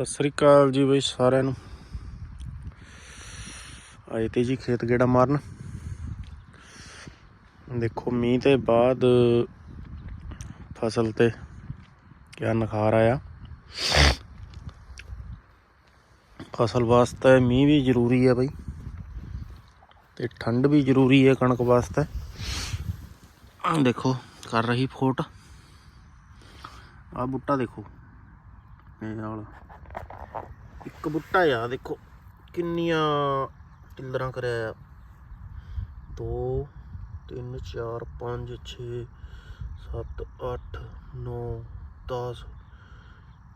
ਸਤਿ ਸ੍ਰੀ ਅਕਾਲ ਜੀ ਬਈ ਸਾਰਿਆਂ ਨੂੰ। ਆਏ ਤੇ ਜੀ ਖੇਤ ਗੇੜਾ ਮਾਰਨ। ਦੇਖੋ, ਮੀਂਹ ਤੇ ਬਾਅਦ ਫਸਲ ਤੇ ਕਿਆ ਨਖਾਰ ਆਇਆ। ਫਸਲ ਵਾਸਤੇ ਮੀਂਹ ਵੀ ਜ਼ਰੂਰੀ ਹੈ ਬਈ। ਤੇ ਠੰਡ ਵੀ ਜ਼ਰੂਰੀ ਹੈ ਕਣਕ ਵਾਸਤੇ। ਆਹ ਦੇਖੋ, ਕਰ ਰਹੀ ਫੋਟ। ਆ ਬੁੱਟਾ ਦੇਖੋ। ਇਹ ਨਾਲ। ਇੱਕ ਬੁੱਟਾ ਆ, ਦੇਖੋ ਕਿੰਨੀਆਂ ਟਿੱਲਰਾਂ ਕਰਿਆ ਆ। 2 3 4 5 6 7 8 9 10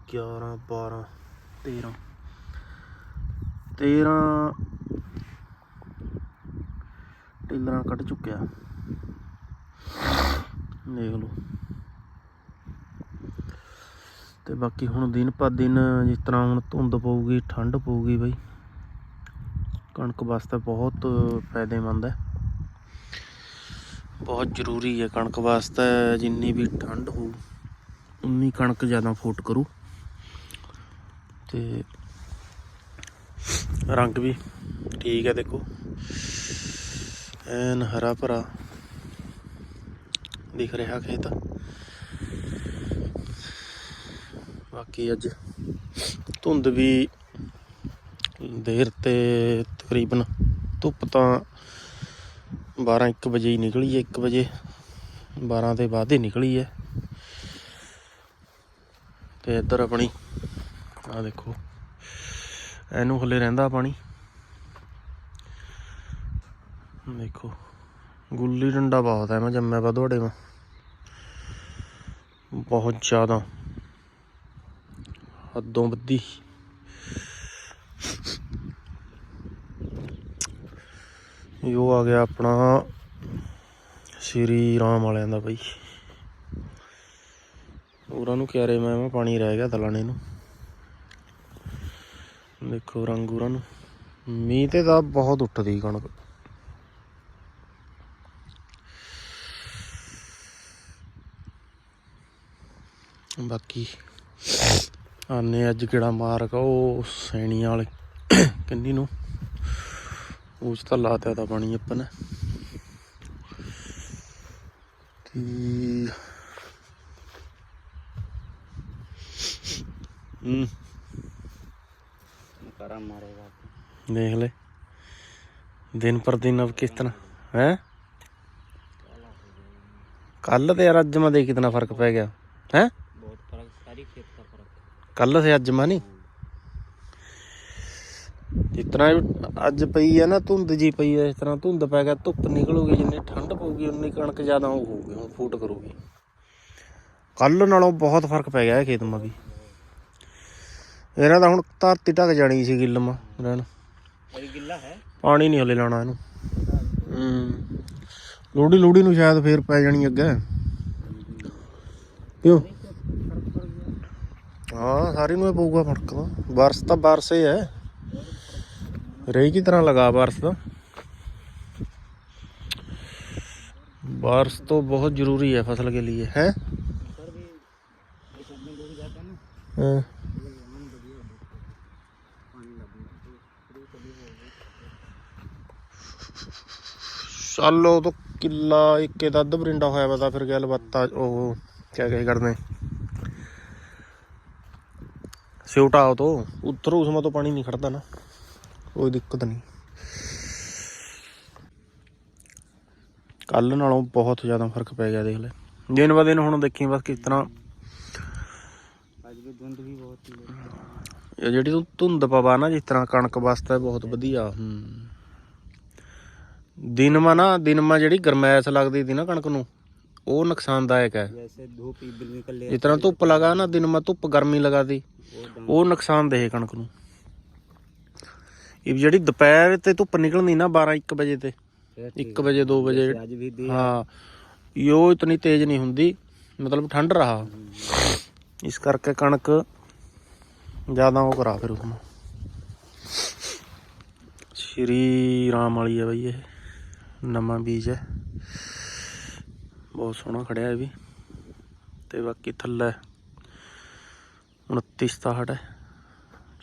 11 12 13 13 ਟਿੱਲਰਾਂ ਕੱਢ ਚੁੱਕਿਆ। ਦੇਖ ਲਓ। ਤੇ ਬਾਕੀ ਹੁਣ ਦਿਨ ਪਾ ਦਿਨ ਜਿਸ ਤਰ੍ਹਾਂ ਹੁਣ ਧੁੰਦ ਪਊਗੀ, ਠੰਡ ਪਊਗੀ ਬਈ, ਕਣਕ ਵਾਸਤੇ ਬਹੁਤ ਫਾਇਦੇਮੰਦ ਹੈ। ਬਹੁਤ ਜ਼ਰੂਰੀ ਹੈ ਕਣਕ ਵਾਸਤੇ, ਜਿੰਨੀ ਵੀ ਠੰਡ ਹੋਊ, ਉਨੀ ਕਣਕ ਜ਼ਿਆਦਾ ਫੋਟ ਕਰੂ। ਤੇ ਰੰਗ ਵੀ ਠੀਕ ਹੈ ਦੇਖੋ। ਐਨ ਹਰਾ ਭਰਾ ਦਿਖ ਰਿਹਾ ਖੇਤ। ਬਾਕੀ ਅੱਜ ਧੁੰਦ ਵੀ ਦੇਰ ਤੇ ਤਕਰੀਬਨ ਧੁੱਪ ਤਾਂ 12 1 ਵਜੇ ਹੀ ਨਿਕਲੀ ਹੈ 1 ਵਜੇ। 12 ਦੇ ਬਾਅਦ ਹੀ ਨਿਕਲੀ ਹੈ। ਤੇ ਇੱਧਰ ਆਪਣੀ ਆ ਦੇਖੋ, ਇਹਨੂੰ ਹਲੇ ਰਹਿੰਦਾ ਪਾਣੀ। ਦੇਖੋ, ਗੁੱਲੀ ਡੰਡਾ ਬਹੁਤ ਹੈ, ਮੈਂ ਜੰਮਿਆ ਵਾ ਤੁਹਾਡੇ ਮਾ ਬਹੁਤ ਜ਼ਿਆਦਾ। ਹੱਦੋਂ ਵੱਧੀ। ਇਹ ਆ ਗਿਆ ਆਪਣਾ ਸ਼੍ਰੀ ਰਾਮ ਵਾਲਿਆਂ ਦਾ ਬਈ। ਉਹਨਾਂ ਨੂੰ ਕਿਆਰੇ ਮੈਂ ਮੈਂ ਪਾਣੀ ਰਹਿ ਗਿਆ ਦਲਾਣੇ ਨੂੰ। ਦੇਖੋ ਰੰਗ ਉਹਨਾਂ ਨੂੰ। ਮੀਂਹ ਤੇ ਤਾਂ ਬਹੁਤ ਉੱਠਦੀ ਕਣਕ। ਬਾਕੀ ਆਨੇ ਅੱਜ ਕਿਹੜਾ ਮਾਰਕ ਉਹ ਸੈਣੀ ਵਾਲੇ। ਕਿੰਨੀ ਨੂੰ? ਉਸ ਤਾਂ ਲਾਤਿਆ ਤਾਂ ਪਾਣੀ ਆਪਾਂ ਨੇ। ਤੇ ਹੂੰ। ਕਰਾ ਮਾਰੇਗਾ ਦੇਖ ਲੈ। ਦਿਨ ਪਰ ਦਿਨ ਅਬ ਕਿਸ ਤਰ੍ਹਾਂ ਹੈ? ਕੱਲ ਤੇ ਯਾਰ ਅੱਜ ਮੈਂ ਦੇ ਕਿਤਨਾ ਫ਼ਰਕ ਪੈ ਗਿਆ ਹੈ? ਬਹੁਤ ਫ਼ਰਕ ਸਾਰੀ ਖੇਤ ਕੱਲ ਸੇ ਅੱਜ ਮਾਨੀ। ਇਤਨਾ ਅੱਜ ਪਈ ਆ ਨਾ ਧੁੰਦ ਜੀ ਪਈ ਆ ਇਸ ਤਰ੍ਹਾਂ ਧੁੰਦ ਪੈ ਗਿਆ ਧੁੱਪ ਨਿਕਲੂਗੀ ਜਿੰਨੀ ਠੰਡ ਪਊਗੀ ਉਨੀ ਕਣਕ ਜ਼ਿਆਦਾ ਹੋਊਗੀ ਹੁਣ ਫੂਟ ਕਰੂਗੀ। ਕੱਲ ਨਾਲੋਂ ਬਹੁਤ ਫ਼ਰਕ ਪੈ ਗਿਆ ਇਹ ਖੇਤ ਮਾ ਵੀ। ਇਹਨਾਂ ਦਾ ਹੁਣ ਧਰਤੀ ਢੱਕ ਜਾਣੀ ਸੀ ਗਿੱਲ ਮਾ ਰਹਿਣ। ਗਿੱਲਾ ਹੈ। ਪਾਣੀ ਨਹੀਂ ਹਲੇ ਲਾਉਣਾ ਇਹਨੂੰ। ਹੂੰ। ਲੋੜੀ ਲੋੜੀ ਨੂੰ ਸ਼ਾਇਦ ਫੇਰ ਪੈ ਜਾਣੀ ਅੱਗੇ। ਕਿਉਂ? ਹਾਂ ਸਾਰੀ ਨੂੰ ਇਹ ਪਊਗਾ ਫਰਕ ਤਾਂ ਬਾਰਸ ਤਾਂ ਬਾਰਸ ਹੀ ਹੈ ਰਹੀ ਕੀ ਤਰ੍ਹਾਂ ਲਗਾ ਬਾਰਸ ਦਾ बारिश तो बहुत जरूरी है फसल के लिए है सर भी एक आदमी डूब जाता है ना हाँ, पानी लगे ਚੱਲ ਉਹ ਤਾਂ ਉਹ ਤੋਂ ਉੱਧਰ ਉਸਮਾ ਤੋਂ ਪਾਣੀ ਨਹੀਂ ਖੜਦਾ ਨਾ ਕੋਈ ਦਿੱਕਤ ਨਹੀਂ ਕੱਲ ਨਾਲੋਂ ਬਹੁਤ ਜ਼ਿਆਦਾ ਫਰਕ ਪੈ ਗਿਆ ਦੇਖ ਲੈ ਦਿਨ ਬ ਦਿਨ ਹੁਣ ਦੇਖੀ ਬਸ ਕਿਸ ਤਰ੍ਹਾਂ आज भी धुंध भी बहुत ही ਇਹ ਜਿਹੜੀ ਤੂੰ ਧੁੰਦ ਪਵਾ ਨਾ ਜਿਸ ਤਰ੍ਹਾਂ ਕਣਕ ਵਾਸਤੇ ਬਹੁਤ ਵਧੀਆ ਹੂੰ ਦਿਨ ਮਾ ਨਾ ਦਿਨ ਮਾ ਜਿਹੜੀ ਗਰਮੈਸ਼ ਲੱਗਦੀ ਸੀ ਨਾ ਕਣਕ ਨੂੰ ਉਹ ਨੁਕਸਾਨਦਾਇਕ ਹੈ जैसे धूप इबल निकल ले ਜਿਸ ਤਰ੍ਹਾਂ ਧੁੱਪ ਲਗਾ ਨਾ ਦਿਨ ਮਾ ਧੁੱਪ ਗਰਮੀ ਲਗਾਦੀ वो दम ਉਹ ਨੁਕਸਾਨ ਦੇ ਕਣਕ ਨੂੰ। ਇਹ ਜਿਹੜੀ ਦੁਪਹਿਰ ਤੇ ਧੁੱਪ ਨਿਕਲਣੀ ਨਾ 12 1 ਵਜੇ ਤੇ 1 ਵਜੇ 2 ਵਜੇ ਹਾਂ ਯੋ ਇਤਨੀ ਤੇਜ਼ ਨਹੀਂ ਹੁੰਦੀ ਮਤਲਬ ਠੰਡ ਰਹਾ। ਇਸ ਕਰਕੇ ਕਣਕ ਜ਼ਿਆਦਾ ਉਹ ਕਰਾ ਫਿਰ ਉਸਨੂੰ ਸ਼੍ਰੀ ਰਾਮ ਵਾਲੀ ਹੈ ਬਈ ਇਹ ਨਵਾਂ ਬੀਜ ਹੈ। ਬਹੁਤ ਸੋਹਣਾ ਖੜਿਆ ਇਹ ਵੀ। ਤੇ ਬਾਕੀ ਥੱਲੇ 29 67 ਹੈ।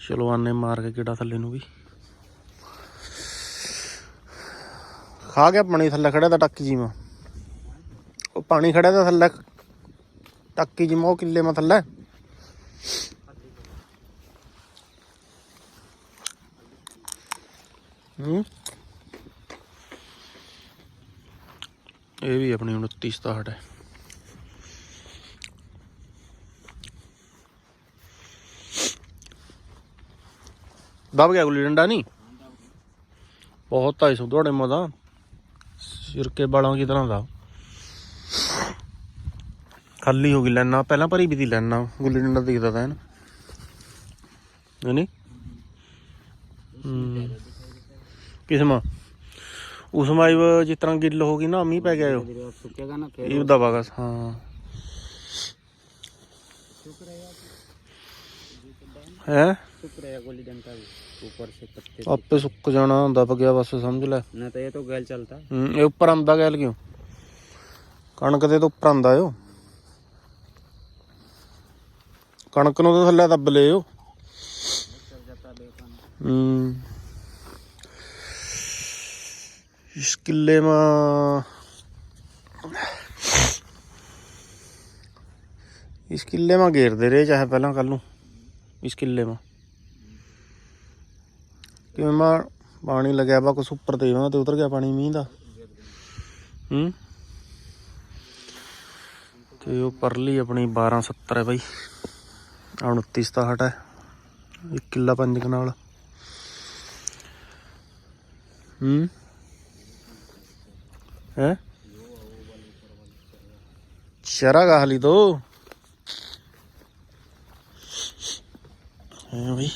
ਚਲੋ ਆਨੇ ਮਾਰ ਕੇ ਕਿਹੜਾ ਥੱਲੇ ਨੂੰ ਵੀ। ਖਾ ਗਿਆ ਪਾਣੀ ਥੱਲੇ, ਖੜਿਆ ਤਾਂ ਟੱਕੀ ਜੀ ਮਾ। ਉਹ ਪਾਣੀ ਖੜਿਆ ਤਾਂ ਥੱਲੇ, ਟੱਕੀ ਜੀ ਮਾ, ਉਹ ਕਿੱਲੇ ਮਾ ਥੱਲੇ। ਹੂੰ। ਇਹ ਵੀ ਆਪਣੀ 29 67 ਹੈ। ਦਬ ਗਿਆ ਗੁੱਲੀ ਡੰਡਾ ਨਹੀਂ ਬਹੁਤ 250 ਤੁਹਾਡੇ ਮੋ ਦਾ। ਸਿਰਕੇ ਵਾਲਾਂ ਕੀ ਤਰ੍ਹਾਂ ਦਾ। ਖਾਲੀ ਹੋ ਗਈ ਲੈਣਾ। ਪਹਿਲਾਂ ਭਰੀ ਵੀ ਲੈਣਾ। ਗੁੱਲੀ ਡੰਡਾ ਦਿਖਦਾ ਤਾਂ ਹੈ ਨਹੀਂ ਕਿਸਮਾ? ਉਸ ਮਾਈਵ ਜਿਸ ਤਰ੍ਹਾਂ ਗਿੱਲ ਹੋ ਗਈ ਨਾ ਮੀਂਹ ਪੈ ਗਿਆ ਉਹ। ਸੁੱਕੇਗਾ ਨਾ ਫੇਰ ਇਹ ਹਾਂ। ਹੈ? सूख रहेगा गोली डंडा भी ऊपर से पत्ते ਆਪੇ ਸੁੱਕ ਜਾਣਾ ਦਬ ਗਿਆ ਬਸ ਸਮਝ ਲੈ ना तो ये तो गैल चलता ਹੂੰ, ਇਹ ਉੱਪਰ ਆਂਦਾ ਗੈਲ ਕਿਉਂ ਕਣਕ ਦੇ ਤੋਂ ਉੱਪਰ ਆਂਦਾ ਓ ਕਣਕ ਨੂੰ ਤਾਂ ਥੱਲੇ ਦੱਬ ਲਿਓ चल जाता बेकान ਹੂੰ ਇਸ ਕਿੱਲੇ ਮਾ ਇਸ ਕਿੱਲੇ ਮਾ ਘੇਰਦੇ ਰਹੇ ਚਾਹੇ ਪਹਿਲਾਂ ਕੱਲ ਨੂੰ ਇਸ ਕਿੱਲੇ ਮਾ ਕਿਵੇਂ ਮਾ, ਪਾਣੀ ਲੱਗਿਆ ਵਾ ਕੁਛ ਉੱਪਰ ਤੇ ਵਾ ਤੇ ਉਤਰ ਗਿਆ ਪਾਣੀ ਮੀਂਹ ਦਾ। ਹੂੰ? ਤੇ ਉਹ ਪਰਲੀ ਆਪਣੀ 1270 ਹੈ ਬਾਈ। ਆਹ 29 67 ਹੈ। ਇੱਕ ਕਿੱਲਾ ਪੰਜ ਕਨਾਲ। ਹੂੰ? ਹੈ? ਸ਼ਰਾ ਗਾਹਲੀ ਦੋ ਹੈ ਬਈ?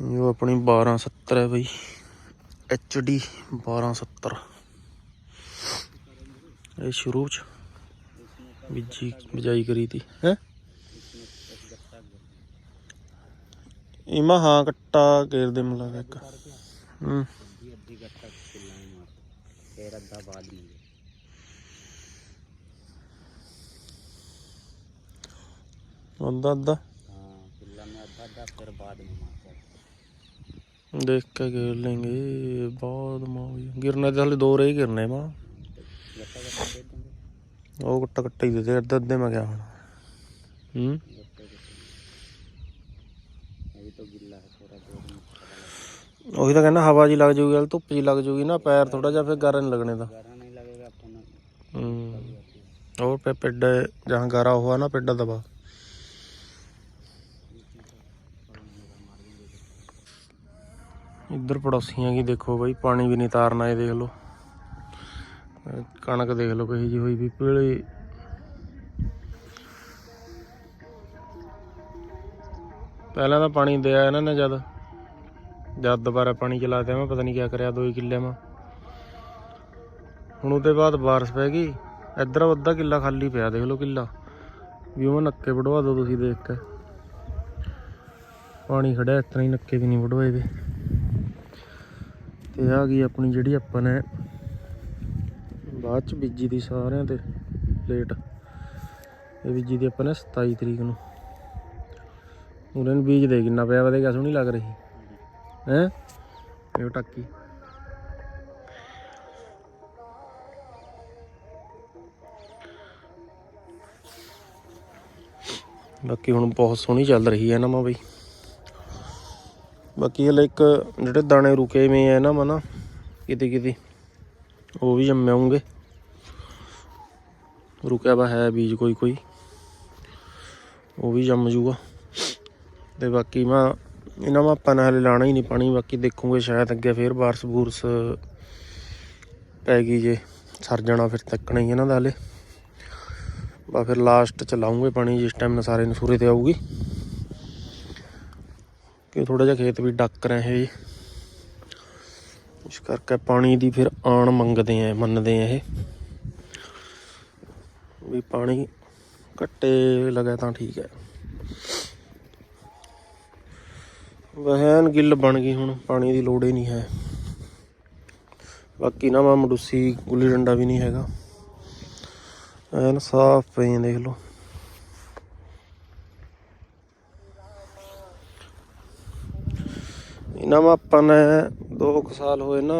ਇਹ ਆਪਣੀ 1270 ਹੈ ਬਈ। ਐਚ HD 1270 ਇਹ ਸ਼ੁਰੂ ਚ ਬੀਜੀ, ਬਜਾਈ ਕਰੀ ਤੀ। ਹੈ? ਇਮਾ ਹਾਂ ਕੱਟਾ ਕੇਰ ਦੇ ਮਲਾ ਇੱਕ। ਹੂੰ। ਅੱਧੀ ਕੱਟਾ ਕਿੱਲਾ ਨਹੀਂ मारता ਦੇਖ ਕੇ ਘੇਰ ਲੈਂਗੇ ਬਾਅਦ ਮਾ ਗਿਰਨੇ ਤੇ ਹਲੇ ਦੋ ਰੇ ਗਿਰਨੇ ਮਾ गट्टा गट्टा दे देंगे ਉਹ ਕੱਟਾ ਕੱਟਾ ਹੀ ਦੇ ਦੇ ਅੱਧੇ ਅੱਧੇ ਮੈਂ ਗਿਆ ਹੁਣ ਹੂੰ गट्टे गट्टे अभी तो गिल्ला है थोड़ा दो दिन पता लगा ਉਹੀ ਤਾਂ ਕਹਿੰਦਾ ਹਵਾ ਜੀ ਲੱਗ ਜੂਗੀ ਹਲ ਧੁੱਪ ਜੀ ਲੱਗ ਜੂਗੀ ਨਾ ਪੈਰ ਥੋੜਾ ਜਿਹਾ ਫਿਰ ਗਾਰਾ ਨਹੀਂ ਲੱਗਣੇ ਦਾ गारा नहीं लगेगा अपन ਹੂੰ ਉਹ ਪੇ ਪਿੱਡ ਜਹਾਂ ਗਾਰਾ ਹੋਆ ਨਾ ਪਿੱਡਾ ਦਬਾ ਇੱਧਰ ਪੜੋਸੀਆਂ ਕੀ ਦੇਖੋ ਬਈ, ਪਾਣੀ ਵੀ ਨਹੀਂ ਤਾਰਨਾ ਇਹ ਦੇਖ ਲਓ। ਕਣਕ ਦੇਖ ਲਓ ਕਹੀ ਜੀ ਹੋਈ ਵੀ ਪੀਲੀ। ਪਹਿਲਾਂ ਤਾਂ ਪਾਣੀ ਦਿਆ ਇਹਨਾਂ ਨੇ ਜਦ। ਜਦ ਦੁਬਾਰਾ ਪਾਣੀ ਚਲਾ ਚਲਾਤੇ ਮੈਂ, ਪਤਾ ਨਹੀਂ ਕੀ ਕਰਿਆ, ਦੋ ਹੀ ਕਿੱਲੇ ਮਾ। ਹੁਣ ਉਹਦੇ ਬਾਅਦ ਬਾਰਿਸ਼ ਪੈ ਗਈ। ਇੱਧਰ ਅੱਧਾ ਕਿੱਲਾ ਖਾਲੀ ਪਿਆ, ਦੇਖ ਲਓ ਕਿੱਲਾ। ਵੀ ਉਹ ਨੱਕੇ ਵਢਵਾ ਦਿਓ ਤੁਸੀਂ ਦੇਖ ਕੇ। ਪਾਣੀ ਖੜਿਆ, ਇਸ ਹੀ ਨੱਕੇ ਵੀ ਨਹੀਂ ਵਢਵਾਏ ਵੇ। ਤੇ ਆ ਗਈ ਆਪਣੀ ਜਿਹੜੀ ਆਪਾਂ ਨੇ ਬਾਅਦ ਚ ਬੀਜੀ ਦੀ ਸਾਰਿਆਂ ਤੇ ਲੇਟ ਇਹ ਬੀਜੀ ਦੀ ਆਪਾਂ ਨੇ 27 ਤਰੀਕ ਨੂੰ। ਉਹਨਾਂ ਨੂੰ ਬੀਜ ਦੇ ਕਿੰਨਾ ਪਿਆ, ਵਧੇਗਾ ਸੋਹਣੀ ਲੱਗ ਰਹੀ। ਹੈ? ਇਹ ਟੱਕੀ। ਬਾਕੀ ਹੁਣ ਬਹੁਤ ਸੋਹਣੀ ਚੱਲ ਰਹੀ ਹੈ ਨਾ ਮਾ ਬਈ। ਬਾਕੀ ਹਲੇ ਇੱਕ ਜਿਹੜੇ ਦਾਣੇ ਰੁਕੇ ਵੇ ਆ ਨਾ ਮਨਾ, ਕਿਤੇ ਕਿਤੇ, ਉਹ ਵੀ ਜੰਮਿਆਉਂਗੇ ਰੁਕਿਆ ਵਾ ਹੈ ਬੀਜ ਕੋਈ ਕੋਈ, ਉਹ ਵੀ ਜੰਮ ਜੂਗਾ। ਤੇ ਬਾਕੀ ਮੈਂ, ਇਹਨਾਂ ਮੈਂ ਆਪਾਂ ਨੇ ਹਲੇ ਲਾਣਾ ਹੀ ਨਹੀਂ ਪਾਣੀ, ਬਾਕੀ ਦੇਖੂਗੇ ਸ਼ਾਇਦ ਅੱਗੇ ਫੇਰ ਬਾਰਸ ਬੂਰਸ ਪੈ ਗਈ ਜੇ, ਸਰ ਜਾਣਾ ਫਿਰ ਤੱਕਣਾ ਹੀ ਇਹਨਾਂ ਦਾ ਹਲੇ। ਬਾ ਫਿਰ ਲਾਸਟ ਚ ਲਾਉਂਗੇ ਪਾਣੀ, ਜਿਸ ਟਾਈਮ ਮੈਂ ਸਾਰੇ ਨੂੰ ਨਸੂਰੇ ਤੇ ਆਊਗੀ। ਕਿ ਥੋੜਾ ਜਿਹਾ ਖੇਤ ਵੀ ਡੱਕ ਰਹੇ ਇਸ ਕਰਕੇ ਪਾਣੀ ਦੀ ਫਿਰ ਆਣ ਮੰਗਦੇ ਆ ਮੰਨਦੇ ਆ ਇਹ। ਵੀ ਪਾਣੀ ਘੱਟੇ ਲਗਾ ਤਾਂ ਠੀਕ ਹੈ। ਵਹਿਨ ਗਿੱਲ ਬਣ ਗਈ ਹੁਣ ਪਾਣੀ ਦੀ ਲੋੜ ਹੀ ਨਹੀਂ ਹੈ। ਬਾਕੀ ਨਾ ਮਾ ਮਡੂਸੀ ਗੁੱਲੀ ਡੰਡਾ ਵੀ ਨਹੀਂ ਹੈਗਾ। ਐਨ ਸਾਫ਼ ਪਏ ਆ, ਦੇਖ ਲਓ। ਇਹਨਾਂ ਵਾ ਆਪਾਂ ਨੇ 2 ਸਾਲ ਹੋਏ ਨਾ।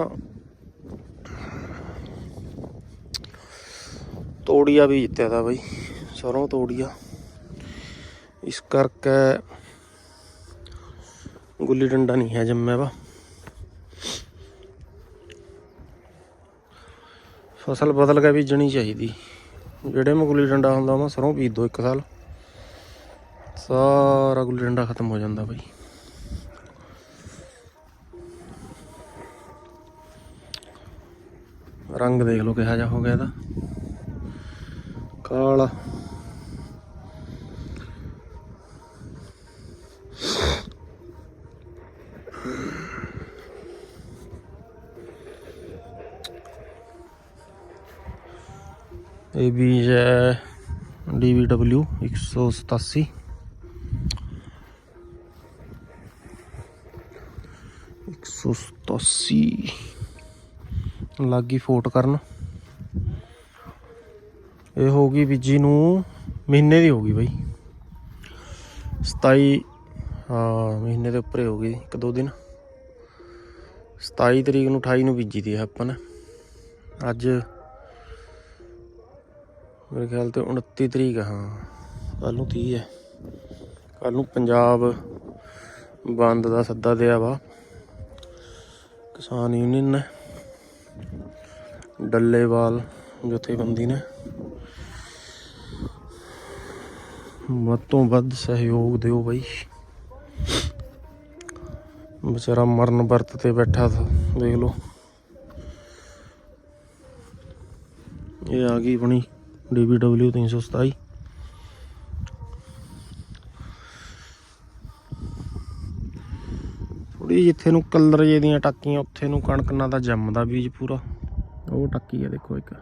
ਤੋੜੀਆ ਵੀ ਜਿੱਤਿਆ ਦਾ ਬਾਈ, ਸਰੋਂ ਤੋੜੀਆ। ਇਸ ਕਰਕੇ ਗੁੱਲੀ ਡੰਡਾ ਨਹੀਂ ਹੈ ਜੰਮਿਆ ਵਾ। ਫਸਲ ਬਦਲ ਕੇ ਬੀਜਣੀ ਚਾਹੀਦੀ। ਜਿਹੜੇ ਮੈਂ ਗੁੱਲੀ ਡੰਡਾ ਹੁੰਦਾ ਮੈਂ ਸਰੋਂ ਬੀਜ ਦੋ ਇੱਕ ਸਾਲ। ਸਾਰਾ ਗੁੱਲੀ ਡੰਡਾ ਖਤਮ ਹੋ ਜਾਂਦਾ ਬਾਈ। ਰੰਗ ਦੇਖ ਲਓ ਕਿਹਾ ਜਾ ਹੋ ਗਿਆ ਇਹਦਾ। ਕਾਲਾ। ਇਹ ਬੀਜ ਹੈ DVW 187 187 ਲੱਗੀ ਫੋਟ ਕਰਨ। ਇਹ ਹੋ ਗਈ ਬੀਜੀ ਨੂੰ ਮਹੀਨੇ ਦੀ ਹੋ ਗਈ ਬਾਈ। 27 ਹਾਂ, ਮਹੀਨੇ ਦੇ ਉੱਪਰ ਹੋ ਗਈ, ਇੱਕ ਦੋ ਦਿਨ। 27 ਤਰੀਕ ਨੂੰ 28 ਨੂੰ ਬੀਜੀ ਦੀ ਆਪਾਂ ਨੇ। ਅੱਜ ਮੇਰੇ ਖਿਆਲ ਤੇ 29 ਤਰੀਕ ਹਾਂ ਕੱਲ ਨੂੰ 30 ਹੈ ਕੱਲ ਨੂੰ ਪੰਜਾਬ ਬੰਦ ਦਾ ਸੱਦਾ ਦਿਆ ਵਾ। ਕਿਸਾਨ ਯੂਨੀਅਨ ਨੇ। ਡੱਲੇਵਾਲ ਜਥੇਬੰਦੀ ਨੇ। ਵੱਧ ਤੋਂ ਵੱਧ ਸਹਿਯੋਗ ਦਿਓ ਬਾਈ। ਵਿਚਾਰਾ ਮਰਨ ਵਰਤ ਤੇ ਬੈਠਾ ਥਾ ਦੇਖ ਲਓ। ਇਹ ਆ ਗਈ ਬਣੀ DBW 327 ਥੋੜੀ ਜਿੱਥੇ ਨੂੰ ਕਲਰ ਜੇ ਦੀਆਂ ਟਾਕੀਆਂ, ਉੱਥੇ ਨੂੰ ਕਣਕ ਨਾਲ ਦਾ ਜੰਮਦਾ ਬੀਜ ਪੂਰਾ। ਉਹ ਟੱਕੀ ਹੈ ਦੇਖੋ ਇੱਕ।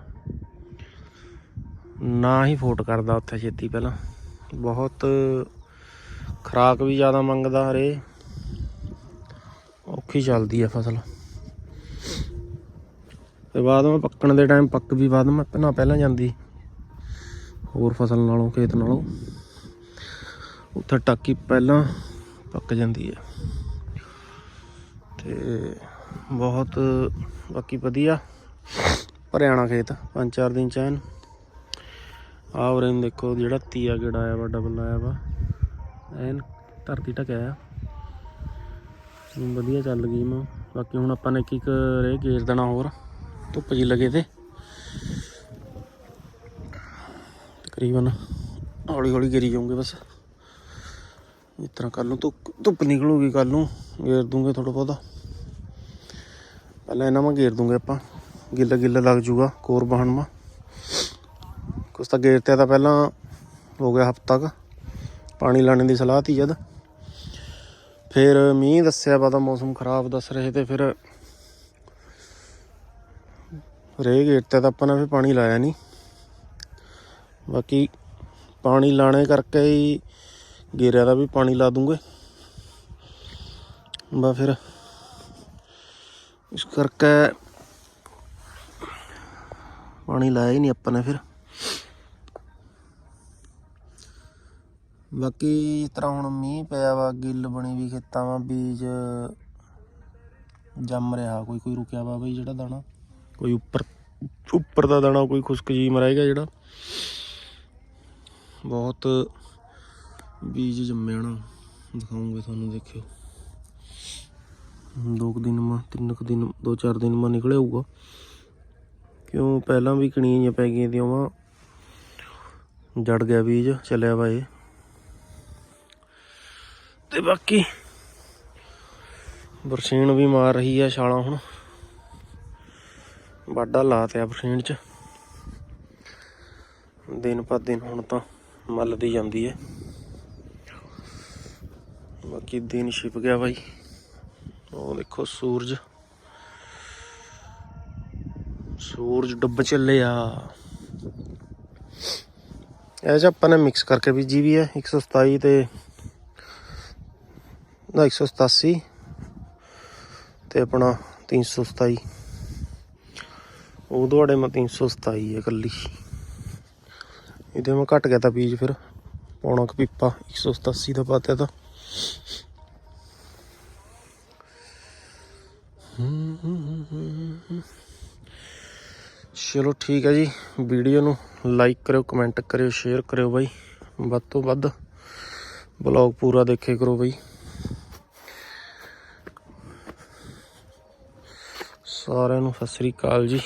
ਨਾ ਹੀ ਫੋਟ ਕਰਦਾ ਉੱਥੇ ਛੇਤੀ ਪਹਿਲਾਂ। ਬਹੁਤ ਖਰਾਕ ਵੀ ਜ਼ਿਆਦਾ ਮੰਗਦਾ ਹਰੇ। ਔਖੀ ਚੱਲਦੀ ਹੈ ਫਸਲ। ਤੇ ਬਾਅਦ ਵਿੱਚ ਪੱਕਣ ਦੇ ਟਾਈਮ ਪੱਕ ਵੀ ਬਾਅਦ ਵਿੱਚ ਪਹਿਲਾਂ ਪਹਿਲਾਂ ਜਾਂਦੀ। ਹੋਰ ਫਸਲ ਨਾਲੋਂ, ਖੇਤ ਨਾਲੋਂ। ਉੱਥੇ ਟਾਕੀ ਪਹਿਲਾਂ ਪੱਕ ਜਾਂਦੀ ਹੈ ਤੇ ਬਹੁਤ ਬਾਕੀ ਵਧੀਆ। ਭਰਿਆਣਾ ਖੇਤ, ਪੰਜ ਚਾਰ ਦਿਨ ਚ ਐਨ ਆਹ ਉਰੇ ਦੇਖੋ, ਜਿਹੜਾ ਤੀਆ ਗੇੜਾ ਆਇਆ ਵਾ ਡਬਲ ਆਇਆ ਵਾ। ਐਨ ਧਰਤੀ ਢਕਿਆ ਆ। ਵਧੀਆ ਚੱਲ ਗਈ ਮੈਂ ਬਾਕੀ ਹੁਣ ਆਪਾਂ ਨੇ ਇੱਕ ਇੱਕ ਰੇ ਗੇਰ ਦੇਣਾ ਹੋਰ, ਧੁੱਪ ਜੀ ਲਗੇ ਤੇ। ਤਕਰੀਬਨ ਹੌਲੀ ਹੌਲੀ ਗੇਰੀ ਜਾਊਂਗੇ ਬਸ। ਇਸ ਤਰ੍ਹਾਂ ਕੱਲ ਨੂੰ ਧੁੱਪ ਧੁੱਪ ਨਿਕਲੂਗੀ ਕੱਲ ਨੂੰ। ਗੇਰ ਦੂੰਗੇ ਥੋੜਾ ਬਹੁਤਾ। ਪਹਿਲਾਂ ਇਹਨਾਂ ਮੈਂ ਗੇਰ ਦੂੰਗੇ ਆਪਾਂ। ਗਿੱਲਾ ਗਿੱਲਾ ਲੱਗ ਜੂਗਾ ਕੋਰ ਬਹਣ ਮਾ ਕੁਛ ਤਾਂ ਗੇਰ ਤੇ ਤਾਂ ਪਹਿਲਾਂ ਹੋ ਗਿਆ ਹਫਤਾ ਕ। ਪਾਣੀ ਲਾਣੇ ਦੀ ਸਲਾਹ ਤੀ ਜਦ। ਫਿਰ ਮੀਂਹ ਦੱਸਿਆ ਵਾ ਮੌਸਮ ਖਰਾਬ ਦੱਸ ਰਹੇ ਤੇ ਫਿਰ ਰੇ ਗੇਟ ਤੇ ਤਾਂ ਆਪਾਂ ਨੇ ਫਿਰ ਪਾਣੀ ਲਾਇਆ ਨਹੀਂ ਬਾਕੀ ਪਾਣੀ ਲਾਣੇ ਕਰਕੇ ਹੀ ਗੇਰਿਆ ਦਾ ਵੀ ਪਾਣੀ ਲਾ ਦੂੰਗੇ। ਬਾ ਫਿਰ ਇਸ ਕਰਕੇ ਪਾਣੀ ਲਾਇਆ ਹੀ ਨਹੀਂ ਆਪਾਂ ਨੇ ਫਿਰ। ਬਾਕੀ ਇਸ ਤਰ੍ਹਾਂ ਹੁਣ ਮੀਂਹ ਪਿਆ ਵਾ, ਗਿੱਲ ਬਣੀ ਵੀ ਖੇਤਾਂ ਵਾ, ਬੀਜ ਜੰਮ ਰਿਹਾ, ਕੋਈ ਕੋਈ ਰੁਕਿਆ ਵਾ ਬਈ ਜਿਹੜਾ ਦਾਣਾ? ਕੋਈ ਉੱਪਰ ਉੱਪਰ ਦਾ ਦਾਣਾ, ਕੋਈ ਖੁਸ਼ਕ ਜੀ ਮਰਾਏਗਾ ਜਿਹੜਾ? ਬਹੁਤ ਬੀਜ ਜੰਮਿਆ ਨਾ। ਦਿਖਾਉਂਗੇ ਤੁਹਾਨੂੰ, ਦੇਖਿਓ। ਦੋ ਕੁ ਦਿਨ ਮਾ ਤਿੰਨ ਕੁ ਦਿਨ, ਦੋ ਚਾਰ ਦਿਨ ਮਾ ਨਿਕਲਿਆ ਹੋਊਗਾ। ਕਿਉਂ? ਪਹਿਲਾਂ ਵੀ ਕਣੀਆਂ ਜਿਹੀਆਂ ਪੈ ਗਈਆਂ ਦੀਆਂ ਵਾ ਜੜ ਗਿਆ ਬੀਜ, ਚੱਲਿਆ ਵਾ ਇਹ। ਤੇ ਬਾਕੀ ਬਰਸੀਨ ਵੀ ਮਾਰ ਰਹੀ ਆ ਛਾਲਾਂ ਹੁਣ। ਵਾਢਾ ਲਾਤਿਆ ਬਰਸੀਨ ਚ। ਦਿਨ ਪਰ ਦਿਨ ਹੁਣ ਤਾਂ ਮੱਲਦੀ ਜਾਂਦੀ ਹੈ ਬਾਕੀ ਦਿਨ ਛਿਪ ਗਿਆ ਬਾਈ। ਉਹ ਦੇਖੋ ਸੂਰਜ। ਸੂਰਜ ਡੁੱਬ ਚੱਲਿਆ। ਇਹ ਚ ਆਪਾਂ ਨੇ ਮਿਕਸ ਕਰਕੇ ਬੀਜੀ ਵੀ ਹੈ 127 ਤੇ ਨਾ 187 ਤੇ ਆਪਣਾ 327 ਉਹ ਤੁਹਾਡੇ ਮੈਂ 327 ਹੈ ਇਕੱਲੀ। ਇਹਦੇ ਮੈਂ ਘਟ ਗਿਆ ਤਾਂ ਬੀਜ ਫਿਰ। ਪੌਣਾ ਕੁ ਪੀਪਾ 187 ਦਾ ਪਾਤਿਆ ਤਾਂ ਚਲੋ ਠੀਕ ਹੈ ਜੀ, ਵੀਡੀਓ ਨੂੰ ਲਾਈਕ ਕਰਿਓ ਕਮੈਂਟ ਕਰਿਓ ਸ਼ੇਅਰ ਕਰਿਓ ਬਾਈ। ਵੱਧ ਤੋਂ ਵੱਧ ਬਲੌਗ ਪੂਰਾ ਦੇਖੇ ਕਰੋ ਬਾਈ। ਸਾਰਿਆਂ ਨੂੰ ਸਤਿ ਸ੍ਰੀ ਅਕਾਲ ਜੀ।